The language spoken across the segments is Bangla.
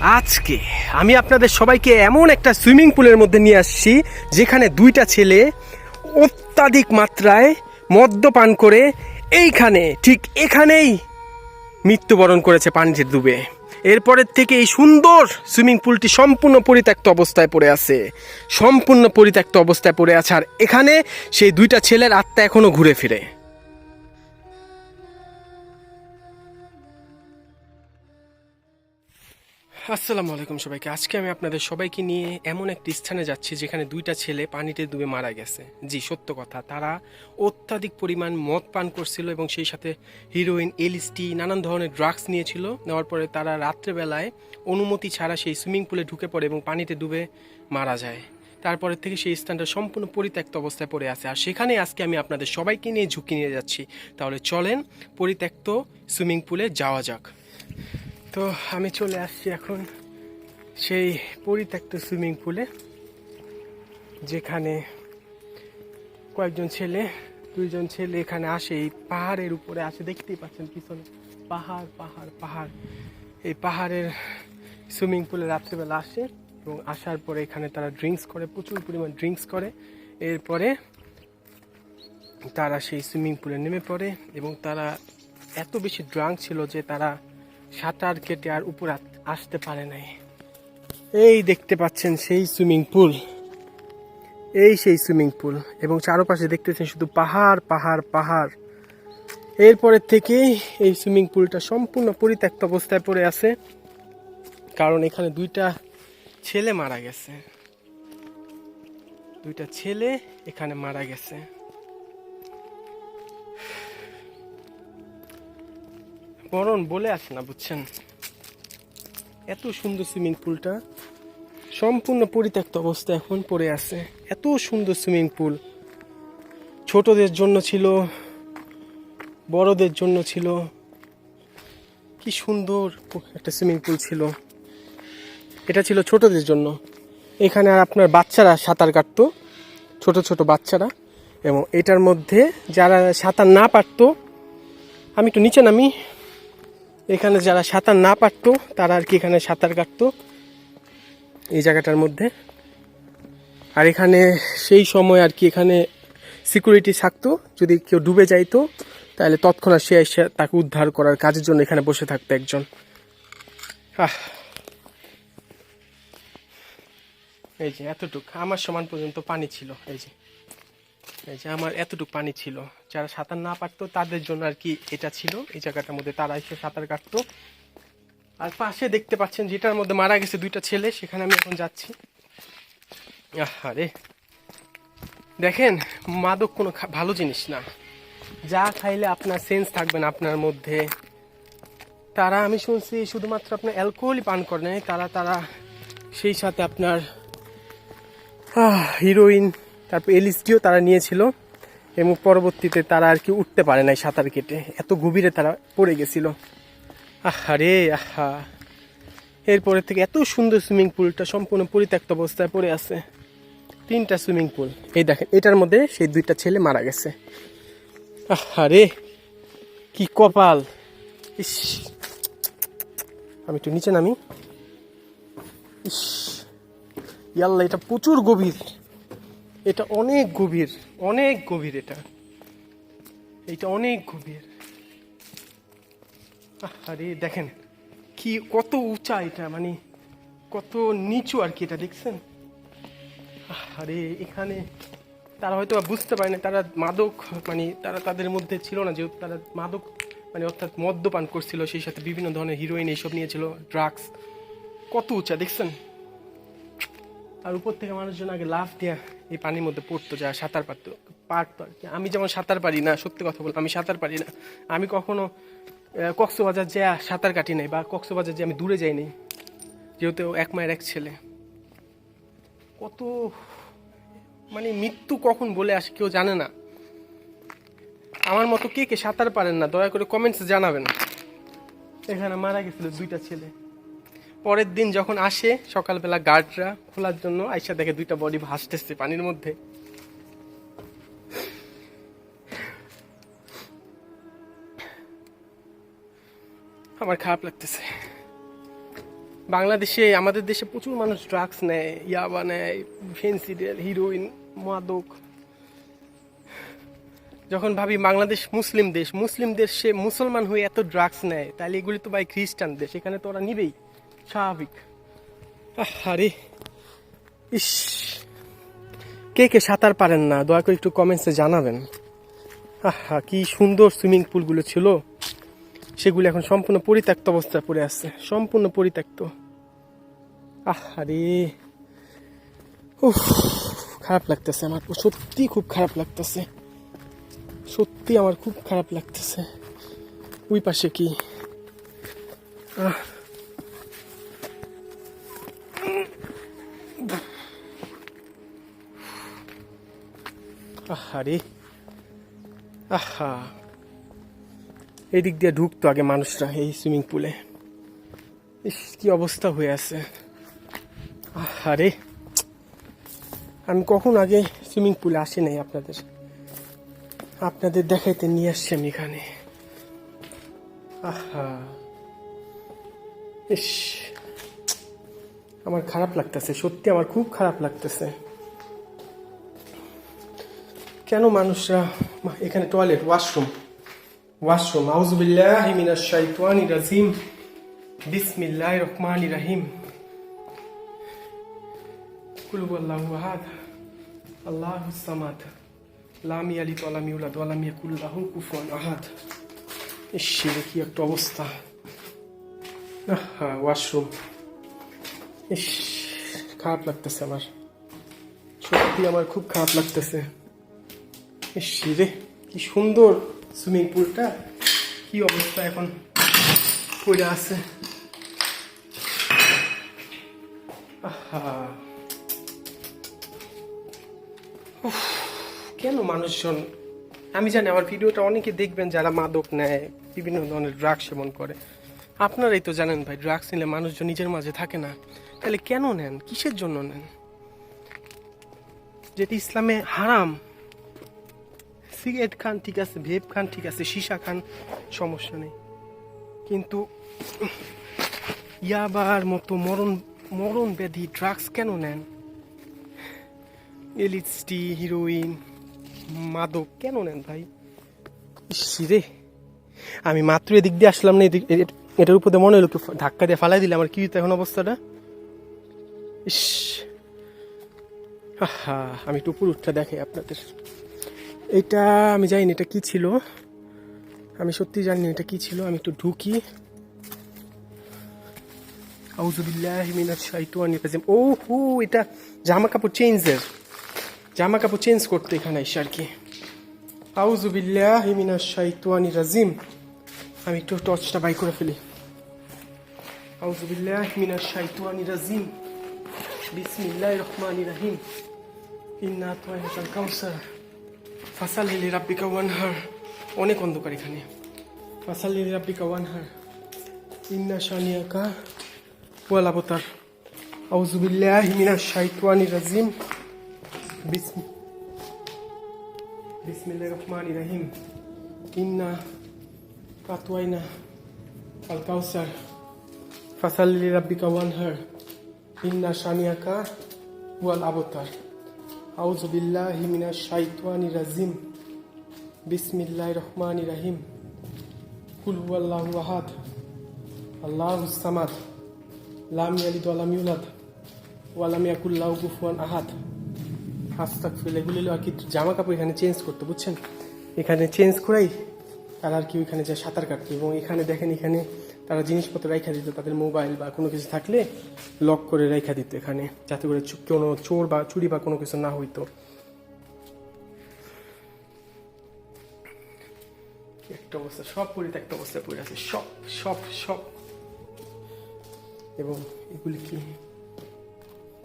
আজকে আমি আপনাদের সবাইকে এমন একটা সুইমিং পুলের মধ্যে নিয়ে আসছি, যেখানে দুইটা ছেলে অত্যাধিক মাত্রায় মদ্যপান করে এইখানে, ঠিক এখানেই মৃত্যুবরণ করেছে পানিতে ডুবে। এরপরের থেকে এই সুন্দর সুইমিং পুলটি সম্পূর্ণ পরিত্যক্ত অবস্থায় পড়ে আছে। সম্পূর্ণ পরিত্যক্ত অবস্থায় পড়ে আছে, আর এখানে সেই দুইটা ছেলের আত্মা এখনও ঘুরে ফিরে। আসসালামু আলাইকুম সবাইকে। আজকে আমি আপনাদের সবাইকে নিয়ে এমন একটি স্থানে যাচ্ছি যেখানে দুইটা ছেলে পানিতে ডুবে মারা গেছে। জি, সত্য কথা। তারা অত্যাধিক পরিমাণ মদ পান করছিল এবং সেই সাথে হিরোইন এলএসটি নানান ধরনের ড্রাগস নিয়েছিল। নেওয়ার পরে তারা রাত্রেবেলায় অনুমতি ছাড়া সেই সুইমিং পুলে ঢুকে পড়ে এবং পানিতে ডুবে মারা যায়। তারপরের থেকে সেই স্থানটা সম্পূর্ণ পরিত্যক্ত অবস্থায় পড়ে আছে। আর সেখানে আজকে আমি আপনাদের সবাইকে নিয়ে ঝুঁকি নিয়ে যাচ্ছি। তাহলে চলেন পরিত্যক্ত সুইমিং পুলে যাওয়া যাক। তো আমি চলে আসছি এখন সেই পরিত্যক্ত সুইমিং পুলে, যেখানে কয়েকজন ছেলে, দুইজন ছেলে এখানে আসে। এই পাহাড়ের উপরে আসে, দেখতেই পাচ্ছেন পিছনে পাহাড় পাহাড় পাহাড়। এই পাহাড়ের সুইমিং পুলে রাত্রিবেলা আসে এবং আসার পরে এখানে তারা ড্রিঙ্কস করে, প্রচুর পরিমাণ ড্রিঙ্কস করে। এরপরে তারা সেই সুইমিং পুলে নেমে পড়ে এবং তারা এত বেশি ড্রাঙ্ক ছিল যে তারা সাঁতার কেটে আর উপর আসতে পারে নাই। এই দেখতে পাচ্ছেন সেই সুইমিং পুল। এই সেই সুইমিং পুল এবং চারপাশে দেখতেছেন শুধু পাহাড় পাহাড় পাহাড়। এরপরের থেকেই এই সুইমিং পুলটা সম্পূর্ণ পরিত্যক্ত অবস্থায় পড়ে আছে। কারণ এখানে দুইটা ছেলে মারা গেছে। দুইটা ছেলে এখানে মারা গেছে। মরণ বলে আসে না, বুঝছেন? এত সুন্দর সুইমিং পুলটা, সম্পূর্ণ পরিত্যক্ত অবস্থা এখন পড়ে আছে। এত সুন্দর সুইমিং পুল। ছোটদের জন্য ছিল, বড়দের জন্য ছিল। কি সুন্দর একটা সুইমিং পুল ছিল। এটা ছিল ছোটদের জন্য। এখানে আর আপনার বাচ্চারা সাঁতার কাটতো, ছোট ছোট বাচ্চারা। এবং এটার মধ্যে যারা সাঁতার না পারতো, আমি একটু নিচে নামি এখানে যারা সাঁতার না পারতো, তারা আর কি এখানে সাঁতার কাটতো। এই জায়গাটার মধ্যে। আর এখানে সেই সময় আর কি এখানে সিকিউরিটি থাকতো। যদি কেউ ডুবে যাইতো, তাহলে তৎক্ষণাৎ সে এসে তাকে উদ্ধার করার কাজের জন্য এখানে বসে থাকতো একজন। এই যে, এতটুক। আমার সমান পর্যন্ত পানি ছিল। এই যে এই যে, আমার এতটুকু পানি ছিল। যারা সাঁতার না পারতো, তাদের জন্য আর কি এটা ছিল। এই জায়গাটার মধ্যে তারা এসে সাঁতার কাটতো। আর পাশে দেখতে পাচ্ছেন যেটার মধ্যে মারা গেছে দুইটা ছেলে, সেখানে আমি এখন যাচ্ছি। আরে দেখেন, মাদক কোনো ভালো জিনিস না। যা খাইলে আপনার সেন্স থাকবে না আপনার মধ্যে। তারা, আমি শুনছি, শুধুমাত্র আপনার অ্যালকোহলই পান করে নাই, তারা তারা সেই সাথে আপনার হিরোইন তারপর এলিসটিও তারা নিয়েছিল। এবং পরবর্তীতে তারা আর কি উঠতে পারে নাই সাঁতার কেটে। এত গভীরে তারা পড়ে গেছিল। আহা রে, আহা। এরপরে থেকে এত সুন্দর সুইমিং পুলটা সম্পূর্ণ পরিত্যক্ত অবস্থায় পড়ে আছে। তিনটা সুইমিং পুল। এই দেখেন, এটার মধ্যে সেই দুইটা ছেলে মারা গেছে। আহা রে, কি কপাল। ইস। আমি একটু নিচে নামি। ইস। ইয়াল্লা এটা প্রচুর গভীর। এটা অনেক গভীর। অনেক গভীর এটা। এইটা অনেক গভীর। আরে দেখেন কি কত উঁচা এটা মানে কত নিচু আর কি এটা, দেখছেন? আরে এখানে তারা হয়তো বুঝতে পারে না, তারা মাদক মানে তারা তাদের মধ্যে ছিল না, যেহেতু তারা মাদক মানে অর্থাৎ মদ্যপান করছিল, সেই সাথে বিভিন্ন ধরনের হিরোইন এইসব নিয়েছিল ড্রাগস কত উঁচা, দেখছেন? আর উপর থেকে মানুষজন আগে লাফ দিয়ে এই পানির মধ্যে পড়তো যা সাঁতার পারতো পারতো আর কি। আমি যেমন সাঁতার পারি না, সত্যি কথা বললাম আমি সাঁতার পারি না। আমি কখনো কক্সবাজার যে সাঁতার কাটি নাই বা কক্সবাজার যে আমি দূরে যাইনি, যেহেতু এক মায়ের এক ছেলে। কত মানে মৃত্যু কখন বলে আসে কেউ জানে না। আমার মতো কে কে সাঁতার পারেন না, দয়া করে কমেন্টস জানাবেন। এখানে মারা গেছিল দুইটা ছেলে। পরের দিন যখন আসে, সকালবেলা গার্ডরা খোলার জন্য আইসা দেখে দুইটা বডি ভাসতেছে পানির মধ্যে। আমার খারাপ লাগতেছে। বাংলাদেশে, আমাদের দেশে প্রচুর মানুষ ড্রাগস নেয়, ইয়াবা নেয় ফেন্সিডেল হিরোইন মাদক। যখন ভাবি বাংলাদেশ মুসলিম দেশ, মুসলিম দেশে মুসলমান হয়ে এত ড্রাগস নেয়, তাহলে এগুলি তো ভাই খ্রিস্টান দেশ, এখানে তো ওরা নিবেই। স্বাভাবিক। আরে। ইস। কে কে সাঁতার পারেন না, দয়া করে একটু কমেন্টসে জানাবেন। আহা কি সুন্দর সুইমিং পুলগুলো ছিল। সেগুলো এখন সম্পূর্ণ পরিত্যক্ত অবস্থায় পড়ে আছে, সম্পূর্ণ পরিত্যক্ত। আহারে খারাপ লাগতেছে আমার, সত্যি খুব খারাপ লাগতেছে। সত্যি আমার খুব খারাপ লাগতেছে। ওই পাশে কি? আহ। আহারে। আহা। এদিক দিয়ে ঢুকতো আগে মানুষরা এই সুইমিং পুলে। ইস, কি অবস্থা হয়ে আছে। আরে আমি কখন আগে সুইমিং পুলে আসি নাই আপনাদের? আপনাদের দেখাইতে নিয়ে আসছি আমি এখানে। আহা। ইস। আমার খারাপ লাগতেছে, সত্যি আমার খুব খারাপ লাগতেছে। কেন মানুষরা এখানে টয়লেট ওয়াশরুম ওয়াশরুম আউজুবিল্লাহ মিনাশ শাইতানির রাজিম। বিসমিল্লাহির রহমানির রহিম। কুল হুয়াল্লাহু আহাদ। আল্লাহুস সামাদ। লাম ইয়ালিদ ওয়া লাম ইউলাদ ওয়া লাম ইয়াকুল লাহু কুফুয়ান আহাদ। ইস কি একটা অবস্থা? আহা ওয়াশরুম ইস, খারাপ লাগতেছে আমার। সত্যি আমার খুব খারাপ লাগতেছে। রে কি সুন্দর সুইমিং পুলটা, কি অবস্থা এখন পড়ে আছে। কেন মানুষজন, আমি জানি আমার ভিডিওটা অনেকে দেখবেন যারা মাদক নেয়, বিভিন্ন ধরনের ড্রাগ সেবন করে। আপনারাই তো জানেন ভাই, ড্রাগস নিলে মানুষজন নিজের মাঝে থাকে না। তাহলে কেন নেন? কিসের জন্য নেন? যেটি ইসলামে হারাম সিগারেট খান, ঠিক আছে, ভেপ খান, ঠিক আছে, সীসা খান, সমস্যা নেই। কিন্তু ইয়াবার মতো মরণ মরণ ব্যাধি ড্রাগস কেন নেন? এলিচটি হিরোইন মাদক কেন নেন ভাই? রে, আমি মাত্র এদিক দিয়ে আসলাম না, এদিক এটার উপর মনে হলো ধাক্কা দিয়ে ফালাই দিলে আমার কি এখন অবস্থাটা? ইস, আহা, আমি একটু উপর উঠটা দেখাই আপনাদের। এটা আমি জানি এটা কি ছিল। আমি সত্যি জানি এটা কি ছিল, আমি একটু ঢুকি। ও হো এটা জামা কাপড় চেঞ্জের। জামা কাপড় চেঞ্জ করতে এখানে এসে আর কি। আউজুবিল্লাহি রাজিম। আমি একটু টর্চটা বাই করে ফেলি। আউজুবিল্লাহি মিনাশ শাইতানির রাজিম। বিসমিল্লাহির রহমানির রহিম। ইন্না কাউসার। ফাসাল লিলি রাব্বিকা ওয়ানহার অনেক অন্ধকার এখানে। ফাসাল লিলি রাব্বিকা ওয়ানহার ইন্না শানিয়াকা ওয়াল আবতার আউযু বিল্লাহি মিনাশ শাইতানির রাজিম বিসম বিসমিল্লাহির রহমানির রহিম ইন্না আতওয়াইনা আল কাউসার লিলি রাব্বিকা ওয়ানহার ইন্না শানিয়াকা ওয়াল আবতার আউযু বিল্লাহি মিনাশ শাইতানির রাজিম। বিসমিল্লাহির রহমানির রহিম। কুল হুয়াল্লাহু আহাদ। আল্লাহুস সামাদ। লাম ইয়ালিদ ওয়া লাম ইউলাদ। ওয়া লাম ইয়াকুল লাহু কুফুয়ান আহাদ। আস্তাগফিরুল্লাহ এগুলো হলো আর কি জামা কাপড় এখানে চেঞ্জ করতে, বুঝছেন? এখানে চেঞ্জ করাই তারা আর কি ওইখানে যায় সাঁতার কাটতো, এবং এখানে দেখেন এখানে তারা জিনিসপত্র রেখা দিত, তাদের মোবাইল বা কোনো কিছু থাকলে লক করে রেখা দিত এখানে, যাতে করে কোনো চোর বা চুরি বা কোনো কিছু না হইতো। একটা অবস্থা, সব পরিত্যক্ত অবস্থায় পড়ে আছে, সব সব সব। এবং এগুলি কি?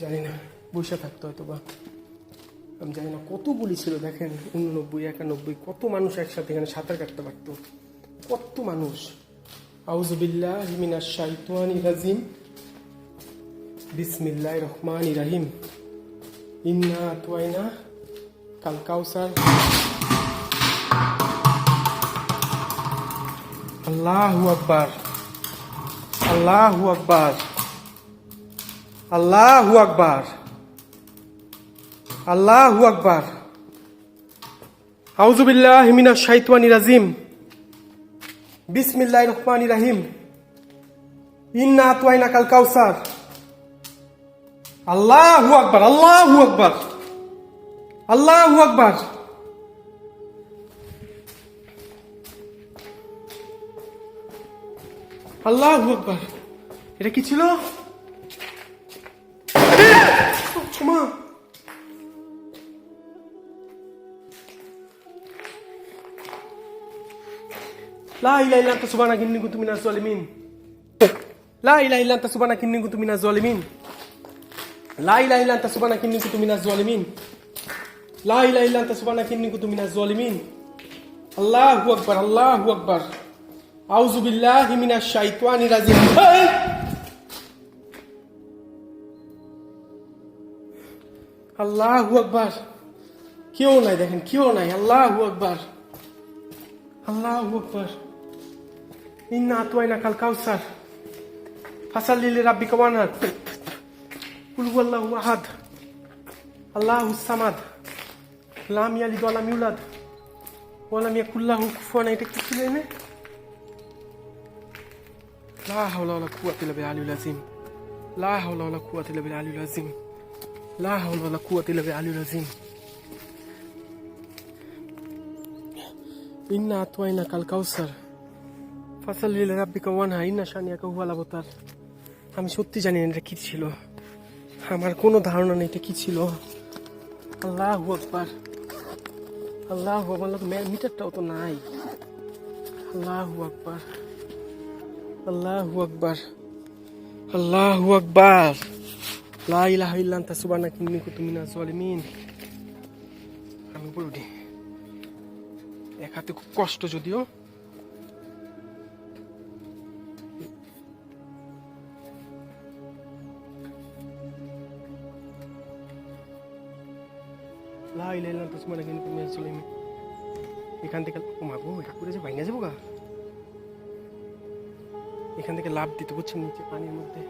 জানি না, বসে থাকতো হয়তো বা আমি জানি না কতগুলি ছিল, দেখেন, উননব্বই, একানব্বই, কত মানুষ একসাথে এখানে সাঁতার কাটতে পারতো। কত মানুষ। আউজুবিল্লাহ মিনাশ শাইতানির রাজিম। বিসমিল্লাহির রহমানির রহিম। ইন্না আতওয়াইনা কাল কাউসার। আল্লাহু আকবার। আল্লাহু আকবার। আল্লাহু আকবার। আল্লাহু আকবার। আউজুবিল্লাহ হিমিনা শাইতানি রাজিম। বিসমিল্লাহির রহমান ইরাহিম ইন্না আতওয়াইনা কাল কাউসার। আল্লাহু আকবার আল্লাহু আকবার আল্লাহু আকবার। আল্লাহু আকবার। এটা কি ছিল? লা ইলাহা ইল্লা আনতা সুবহানাকা ইন্নী কুনতু মিনাজ জালিমিন লা ইলাহা ইল্লা আনতা সুবহানাকা ইন্নী কুনতু মিনাজ জালিমিন লা ইলাহা ইল্লা আনতা সুবহানাকা ইন্নী কুনতু মিনাজ জালিমিন লা ইলাহা ইল্লা আনতা সুবহানাকা ইন্নী কুনতু মিনাজ জালিমিন আল্লাহু আকবার আল্লাহু আকবার আউযু বিল্লাহি মিনাশ শাইতানির রাজিম! আল্লাহু আকবার কেউ নাই দেখেন কেউ নাই আল্লাহু আকবার আল্লাহু আকবার ইন্না আতওয়াইনা কাল কাউসার ফাসাল্লি লিরাব্বিকা ওয়ানহার কুল হুয়াল্লাহু আহাদ আল্লাহু সামাদ লাম ইয়ালিদ ওয়া লাম ইউলাদ ওয়া লাম ইয়াকুল লাহু কুফুয়ান এটা কি ছিল এনে লা হাওলা ওয়ালা কুওয়াতা ইল্লা বিল আলিয়্যিল আযীম লা হাওলা ওয়ালা কুওয়াতা ইল্লা বিল আলিয়্যিল আযীম লা হাওলা ওয়ালা কুওয়াতা ইল্লা বিল আলিয়্যিল আযীম ফাসাল্লি লিরাব্বিকা ওয়ানহার ইন্না শানিয়াকা হুয়াল আবতার। আমি সত্যি জানি না এটা কি ছিল। আমার কোনো ধারণা নেই এটা কি ছিল। আল্লাহু আকবার। আল্লাহু লোক মিটারটাও তো নাই। আল্লাহু আকবার। আল্লাহু আকবার। আল্লাহু আকবার। লা ইলাহা ইল্লা আনতা, সুবহানাকা ইন্নী কুনতু মিনাজ জালিমিন আমি উপরে উঠি। এক হাতে খুব কষ্ট যদিও। ইন্নী কুনতু মিনাজ জালিমিন এখান থেকে, ও মা এটা পুরো যে ভাঙা যাব গা। এখান থেকে লাভ দিতে বুঝছেন নিচে পানির মধ্যে।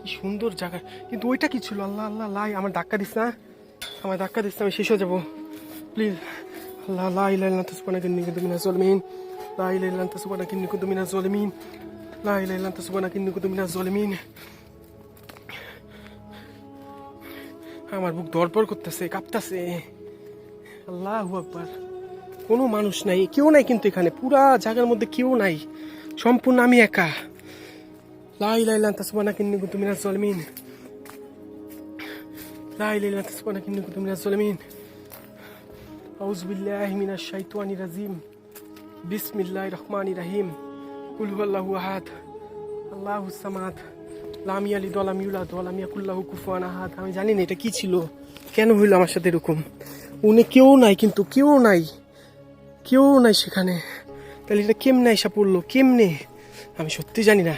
কি সুন্দর জায়গা। কিন্তু ওইটা কি ছিল? আল্লাহ আল্লাহ, লাই, আমার ধাক্কা দিস না। আমার ধাক্কা দিস না, আমি শেষ হয়ে যাব। প্লিজ। আল্লাহ লা ইলাহা ইল্লা আনতা সুবহানাকা ইন্নী কুনতু মিনাজ জালিমিন লা ইলাহা ইল্লা আনতা সুবহানাকা ইন্নী কুনতু মিনাজ জালিমিন লা ইলাহা ইল্লা আনতা সুবহানাকা ইন্নী কুনতু মিনাজ জালিমিন আমার বুক দরপর করতেছে, কাঁপতাছে। আল্লাহু আকবার। কোনো মানুষ নাই, কেউ নাই কিন্তু এখানে। পুরা জায়গার মধ্যে কেউ নাই। সম্পূর্ণ আমি একা। লাই লাই ইল্লা আনতা সুবহানাকা ইন্নী কুনতু মিনাজ জালিমিন। লা ইলাহা ইল্লা আনতা সুবহানাকা ইন্নী কুনতু মিনাজ জালিমিন। আউযু বিল্লাহি মিনাশ রাজিম। বিসমিল্লাহির রহমানির রহিম। কুল হুয়াল্লাহু আহাদ। আল্লাহুস সামাদ। লাম ইয়ালিদ ওয়া লাম ইউলাদ ওয়া লাম ইয়াকুল লাহু কুফুয়ান আহাদ। আমি জানি না এটা কি ছিল। কেন হইল আমার সাথে এরকম? উনি কেউ নাই কিন্তু কেউ নাই। কেউ নাই সেখানে। তাহলে এটা কেমনে এসে পড়ল? কেমনে? আমি সত্যি জানি না।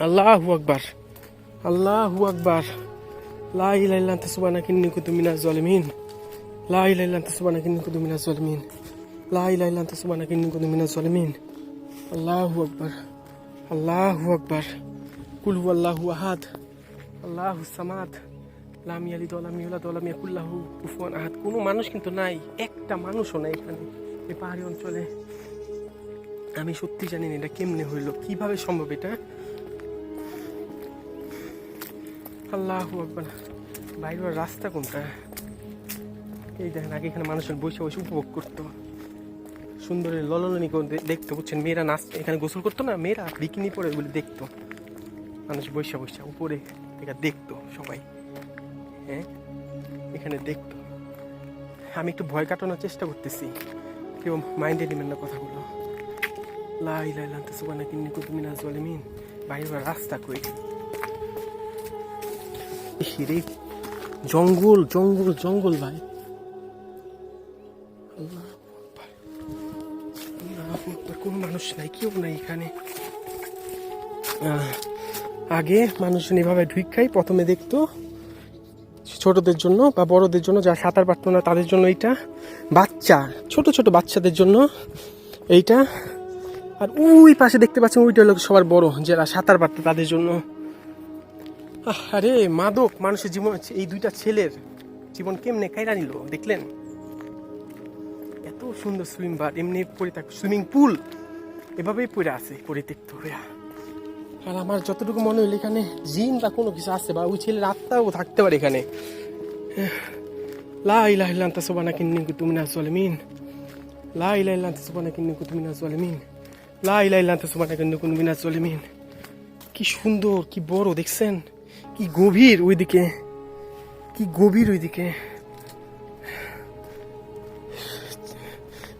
আল্লাহু আকবার। আল্লাহু আকবার। লা ইলাহা ইল্লা আনতা সুবহানাকা ইন্নী কুনতু মিনাজ জালিমিন লা ইলাহা ইল্লা আনতা সুবহানাকা ইন্নী কুনতু মিনাজ জালিমিন লা ইলাহা ইল্লা আনতা সুবহানাকা ইন্নী কুনতু মিনাজ জালিমিন আল্লাহু আকবার। আল্লাহু আকবার। কুল হুয়াল্লাহু আহাদ আল্লাহ সামাদ লাম ইয়ালিদ ওয়া লাম ইউলাদ ওয়া লাম ইয়াকুল লাহু কুফুয়ান আহাদ কোনো মানুষ কিন্তু নাই, একটা মানুষও নাই এখানে, এই পাহাড়ি অঞ্চলে। আমি সত্যি জানি না এটা কেমনে হইল, কীভাবে সম্ভব এটা? আল্লাহু আকবার। বাইরের রাস্তা কোনটা? এই দেখেন, আগে এখানে মানুষজন বসে বসে উপভোগ করতো। সুন্দরের ললনি দেখতো, বুঝছেন? মেয়েরা নাচ, এখানে গোসল করতো না? মেয়েরা বিকিনি পরে ওগুলি দেখতো। মানুষ বসে বসে উপরে এটা দেখতো সবাই। হ্যাঁ? এখানে দেখতো। আমি একটু ভয় কাটানোর চেষ্টা করতেছি। কেউ মাইন্ডে নেবেন না কথাগুলো। লাই লাই লান্তা সুবানা কিন্নি কুতু মিনাজ জালিমিন। বাইরে রাস্তা কই? হিরে জঙ্গল জঙ্গল জঙ্গল ভাই। কোনো মানুষ নাই, কেউ নাই এখানে। আগে মানুষজন এভাবে ঢুকাই প্রথমে দেখতো ছোটদের জন্য বা বড়দের জন্য, যারা সাঁতার পারতো না, তাদের জন্য এইটা। বাচ্চা, ছোট ছোট বাচ্চাদের জন্য এইটা। আর ওই পাশে দেখতে পাচ্ছেন, ওইটা হলো সবার বড়, যারা সাঁতার পারতো তাদের জন্য। আরে মাদক, মানুষের জীবন এই দুইটা ছেলের জীবন কেমনে কাইরা নিল, দেখলেন? এত সুন্দর সুইমিং বার, এমনি থাক সুইমিং পুল, এভাবেই পড়ে আছে, পরিত্যক্ত হইয়া। আর আমার যতটুকু মনে হইল এখানে জিন বা কোনো কিছু আছে বা ওই ছেলের আত্মাও থাকতে পারে এখানে। লা ইলাহা ইল্লা আনতা সুবহানাকা ইন্নী কুনতু মিনাজ জালিমিন লা ইলাহা ইল্লা আনতা সুবহানাকা ইন্নী কুনতু মিনাজ জালিমিন লা ইলাহা ইল্লা আনতা সুবহানাকা ইন্নী কুনতু মিনাজ জালিমিন কি সুন্দর, কি বড়, দেখছেন? কি গভীর ওইদিকে। কি গভীর ওইদিকে।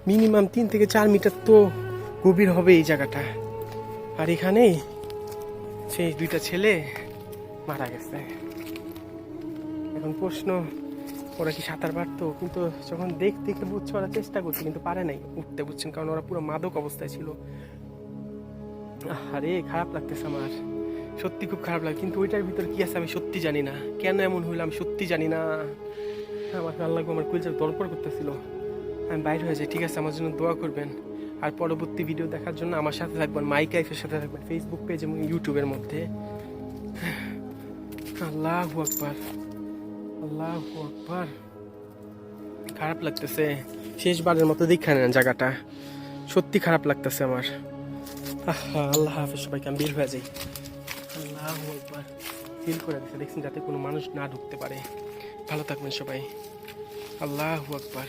মিনিমাম তিন থেকে চার মিটার তো গভীর হবে এই জায়গাটা। আর এখানে সেই দুইটা ছেলে মারা গেছে। এখন প্রশ্ন, ওরা কি সাঁতার পারতো? কিন্তু যখন দেখ দেখে বুঝছে ওরা চেষ্টা করছে, কিন্তু পারে নাই, উঠতে বুঝছেন, কারণ ওরা পুরো মাদক অবস্থায় ছিল। আরে খারাপ লাগতেছে আমার। সত্যি খুব খারাপ লাগে। কিন্তু ওইটার ভিতর কি আছে আমি সত্যি জানি না। কেন এমন হইল আমি সত্যি জানি না। আমার ভালো লাগবে, আমার কুলচার দরপর করতেছিল। আমি বাইরে হয়ে যাই, ঠিক আছে? আমার জন্য দোয়া করবেন। আর পরবর্তী ভিডিও দেখার জন্য আমার সাথে থাকবেন মাইক লাইফের সাথে থাকবেন ফেসবুক পেজ এবং ইউটিউবের মধ্যে। আল্লাহ আকবার আল্লাহ আকবার। খারাপ লাগতেছে। শেষবারের মতো দেখা নেন জায়গাটা। সত্যি খারাপ লাগতেছে আমার। আল্লাহ হাফিজ, সবাইকে আমি বের হয়ে যাই। আল্লাহ একবার ফিল করে দিচ্ছে দেখছেন যাতে কোনো মানুষ না ঢুকতে পারে। ভালো থাকবেন সবাই। আল্লাহ আকবার।